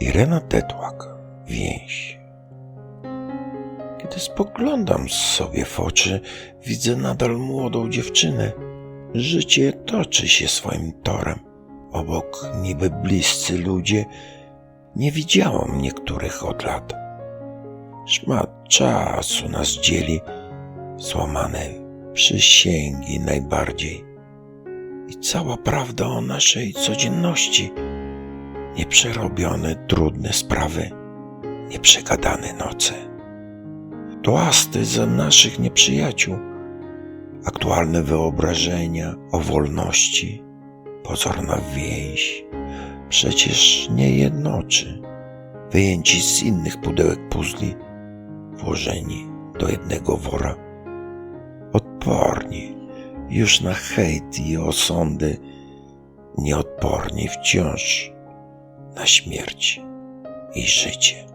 Irena Tetłak, więź. Kiedy spoglądam sobie w oczy, widzę nadal młodą dziewczynę. Życie toczy się swoim torem. Obok niby bliscy ludzie, nie widziałam niektórych od lat. Szmat czasu nas dzieli, złamane przysięgi najbardziej. I cała prawda o naszej codzienności, nieprzerobione trudne sprawy, nieprzegadane noce. Toasty za naszych nieprzyjaciół, aktualne wyobrażenia o wolności, pozorna więź, przecież nie jednoczy, wyjęci z innych pudełek puzli, włożeni do jednego wora, odporni już na hejt i osądy, nieodporni wciąż na śmierć i życie.